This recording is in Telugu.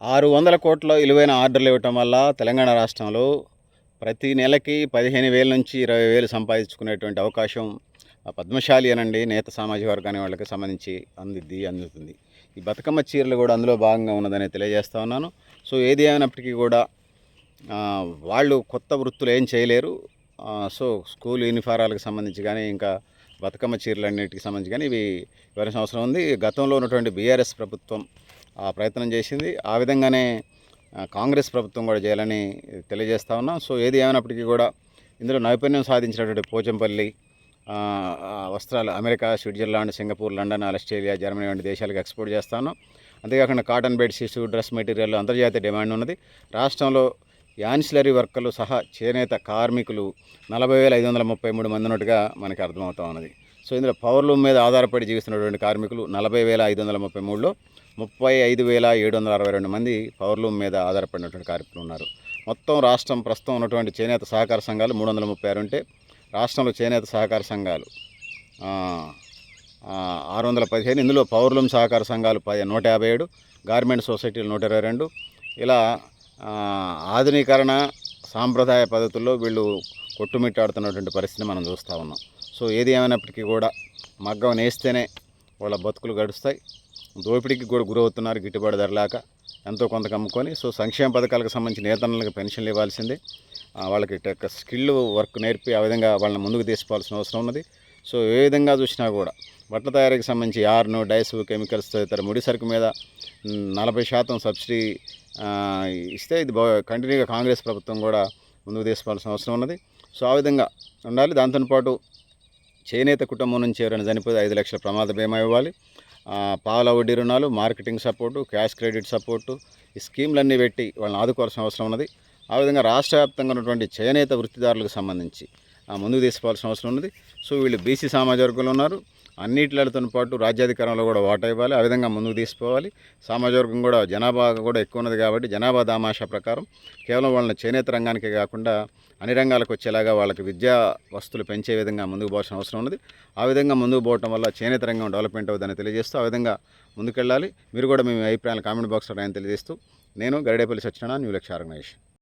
ఆరు వందల కోట్ల విలువైన ఆర్డర్లు ఇవ్వటం వల్ల తెలంగాణ రాష్ట్రంలో ప్రతి నెలకి పదిహేను వేల నుంచి ఇరవై వేలు సంపాదించుకునేటువంటి అవకాశం పద్మశాలి అనండి నేత సామాజిక వర్గాన్ని వాళ్ళకి సంబంధించి అందిద్ది అందుతుంది. ఈ బతుకమ్మ చీరలు కూడా అందులో భాగంగా ఉన్నదని తెలియజేస్తా ఉన్నాను. సో ఏది ఏమైనప్పటికీ కూడా వాళ్ళు కొత్త వృత్తులు ఏం చేయలేరు. సో స్కూల్ యూనిఫారాలకు సంబంధించి కానీ ఇంకా బతుకమ్మ చీరలు అన్నిటికి సంబంధించి కానీ ఇవి ఇవ్వాల్సిన అవసరం ఉంది. గతంలో ఉన్నటువంటి బీఆర్ఎస్ ప్రభుత్వం ప్రయత్నం చేసింది. ఆ విధంగానే కాంగ్రెస్ ప్రభుత్వం కూడా చేయాలని తెలియజేస్తా ఉన్నాం. సో ఏది ఏమైనప్పటికీ కూడా ఇందులో నైపుణ్యం సాధించినటువంటి పోచంపల్లి వస్త్రాలు America Switzerland Singapore London Australia Germany వంటి దేశాలకు ఎక్స్పోర్ట్ చేస్తాను అంతేకాకుండా కాటన్ బెడ్షీట్స్ డ్రెస్ మెటీరియల్ అంతర్జాతీయ డిమాండ్ ఉన్నది. రాష్ట్రంలో యాన్సిలరీ వర్కర్లు సహా చేనేత కార్మికులు నలభై వేల ఐదు వందల ముప్పై మూడు మంది ఉన్నట్టుగా మనకి అర్థమవుతా ఉన్నది. సో ఇందులో పవర్లూమ్ మీద ఆధారపడి జీవిస్తున్నటువంటి కార్మికులు నలభై వేల ఐదు వందల ముప్పై మూడులో ముప్పై ఐదు వేల ఏడు వందల అరవై రెండు మంది పవర్లూమ్ మీద ఆధారపడినటువంటి కార్మికులు ఉన్నారు. మొత్తం రాష్ట్రం ప్రస్తుతం ఉన్నటువంటి చేనేత సహకార సంఘాలు మూడు వందల ముప్పై ఆరు ఉంటే రాష్ట్రంలో చేనేత సహకార సంఘాలు ఆరు వందల పదిహేను ఇందులో పౌర్లూమ్ సహకార సంఘాలు పది నూట యాభై ఏడు గార్మెంట్ సొసైటీలు నూట ఇరవై రెండు. ఇలా ఆధునీకరణ సాంప్రదాయ పద్ధతుల్లో వీళ్ళు కొట్టుమిట్టాడుతున్నటువంటి పరిస్థితిని మనం చూస్తూ ఉన్నాం. సో ఏది ఏమైనప్పటికీ కూడా మగ్గం నేస్తేనే వాళ్ళ బతుకులు గడుస్తాయి. దోపిడీకి కూడా గురవుతున్నారు గిట్టుబాటు ధరలేక ఎంతో కొంత కమ్ముకొని. సో సంక్షేమ పథకాలకు సంబంధించి నేతన్నలకు పెన్షన్లు ఇవ్వాల్సిందే. వాళ్ళకి స్కిల్ వర్క్ నేర్పి ఆ విధంగా వాళ్ళని ముందుకు తీసుకోవాల్సిన అవసరం ఉన్నది. సో ఏ విధంగా చూసినా కూడా బట్టల తయారీకి సంబంధించి యార్ను డైసు కెమికల్స్ తదితర ముడి సరుకు మీద నలభై శాతం సబ్సిడీ ఇస్తే ఇది కంటిన్యూగా కాంగ్రెస్ ప్రభుత్వం కూడా ముందుకు తీసుకోవాల్సిన అవసరం ఉన్నది. సో ఆ విధంగా ఉండాలి. దాంతోపాటు చేనేత కుటుంబం నుంచి ఎవరైనా చనిపోతే ఐదు లక్షల ప్రమాద బీమా ఇవ్వాలి. పాల వడ్డీ రుణాలు marketing support cash credit support ఈ స్కీమ్లన్నీ పెట్టి వాళ్ళని ఆదుకోవాల్సిన అవసరం ఉన్నది. ఆ విధంగా రాష్ట్ర వ్యాప్తంగా ఉన్నటువంటి చేనేత వృత్తిదారులకు సంబంధించి ముందుకు తీసుకోవాల్సిన అవసరం ఉన్నది. సో వీళ్ళు బీసీ సామాజిక వర్గంలో ఉన్నారు. అన్నిటితో పాటు రాజ్యాధికారంలో కూడా వాటా ఇవ్వాలి. ఆ విధంగా ముందుకు తీసుకోవాలి సామాజిక వర్గం కూడా జనాభా కూడా ఎక్కువ ఉన్నది కాబట్టి జనాభా దామాషా ప్రకారం కేవలం వాళ్ళని చేనేత రంగానికే కాకుండా అన్ని రంగాలకు వచ్చేలాగా వాళ్ళకి విద్యా వస్తువులు పెంచే విధంగా ముందుకు పోవాల్సిన అవసరం ఉన్నది. ఆ విధంగా ముందుకు పోవటం వల్ల చేనేత రంగం డెవలప్మెంట్ అవుతుందని తెలియజేస్తూ ఆ విధంగా ముందుకెళ్ళాలి. మీరు కూడా మీ అభిప్రాయాలు కామెంట్ బాక్స్లో రాయని తెలియజేస్తూ నేను గరిడేపల్లి సత్యనారాయణ న్యూ లక్ష్య ఆర్గనైజేషన్.